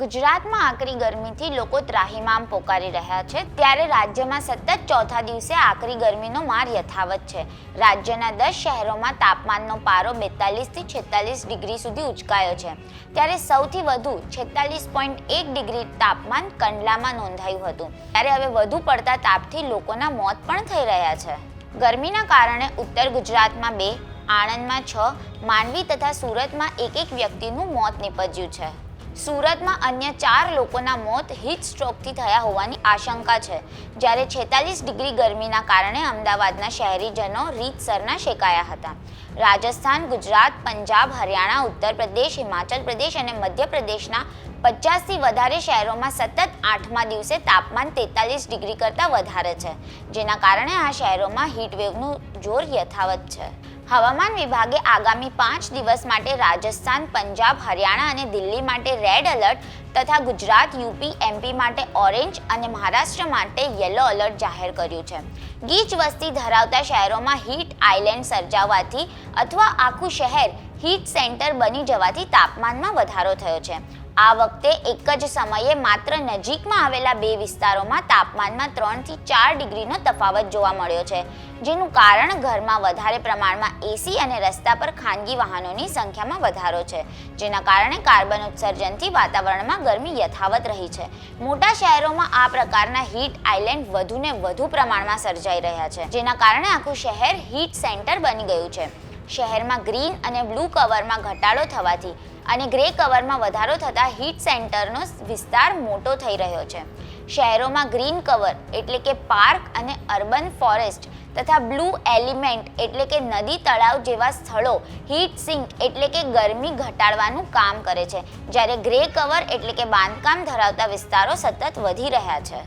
ગુજરાતમાં આકરી ગરમીથી લોકો ત્રાહિમામ પોકારી રહ્યા છે. ત્યારે રાજ્યમાં સતત ચોથા દિવસે આકરી ગરમીનો માર યથાવત છે. રાજ્યના દસ શહેરોમાં તાપમાનનો પારો બેતાલીસથી છેતાલીસ ડિગ્રી સુધી ઉચકાયો છે. ત્યારે સૌથી વધુ છેતાલીસ પોઈન્ટ એક ડિગ્રી તાપમાન કંડલામાં નોંધાયું હતું. ત્યારે હવે વધુ પડતા તાપથી લોકોના મોત પણ થઈ રહ્યા છે. ગરમીના કારણે ઉત્તર ગુજરાતમાં બે, આણંદમાં છ, માંડવી તથા સુરતમાં એક એક વ્યક્તિનું મોત નીપજ્યું છે. સુરતમાં અન્ય ચાર લોકોના મોત હીટ સ્ટ્રોકથી થયા હોવાની આશંકા છે. જ્યારે છેતાલીસ ડિગ્રી ગરમીના કારણે અમદાવાદના શહેરીજનો રીતસરના શેકાયા હતા. રાજસ્થાન, ગુજરાત, પંજાબ, હરિયાણા, ઉત્તર પ્રદેશ, હિમાચલ પ્રદેશ અને મધ્યપ્રદેશના પચાસથી વધારે શહેરોમાં સતત આઠમા દિવસે તાપમાન તેતાલીસ ડિગ્રી કરતાં વધારે છે, જેના કારણે આ શહેરોમાં હીટવેવનું જોર યથાવત છે. હવામાન વિભાગે આગામી પાંચ દિવસ માટે રાજસ્થાન, પંજાબ, હરિયાણા અને દિલ્હી માટે રેડ એલર્ટ તથા ગુજરાત, યુપી, એમપી માટે ઓરેન્જ અને મહારાષ્ટ્ર માટે યલો એલર્ટ જાહેર કર્યું છે. ગીચ વસ્તી ધરાવતા શહેરોમાં હીટ આઇલેન્ડ સર્જાવવાથી અથવા આખું શહેર હીટ સેન્ટર બની જવાથી તાપમાનમાં વધારો થયો છે. આ વખતે એક જ સમયે માત્ર નજીકમાં આવેલા બે વિસ્તારોમાં તાપમાનમાં ત્રણથી ચાર ડિગ્રીનો તફાવત જોવા મળ્યો છે, જેનું કારણ ઘરમાં વધારે પ્રમાણમાં એસી અને રસ્તા પર ખાનગી વાહનોની સંખ્યામાં વધારો છે, જેના કારણે કાર્બન ઉત્સર્જનથી વાતાવરણમાં ગરમી યથાવત રહી છે. મોટા શહેરોમાં આ પ્રકારના હીટ આઇલેન્ડ વધુને વધુ પ્રમાણમાં સર્જાઈ રહ્યા છે, જેના કારણે આખું શહેર હીટ સેન્ટર બની ગયું છે. શહેરમાં ગ્રીન અને બ્લુ કવરમાં ઘટાડો થવાથી અને ગ્રે કવરમાં વધારો થતાં હીટ સેન્ટરનો વિસ્તાર મોટો થઈ રહ્યો છે. શહેરોમાં ગ્રીન કવર એટલે કે પાર્ક અને અર્બન ફોરેસ્ટ તથા બ્લુ એલિમેન્ટ એટલે કે નદી તળાવ જેવા સ્થળો હીટ સિંક એટલે કે ગરમી ઘટાડવાનું કામ કરે છે. જ્યારે ગ્રે કવર એટલે કે બાંધકામ ધરાવતા વિસ્તારો સતત વધી રહ્યા છે.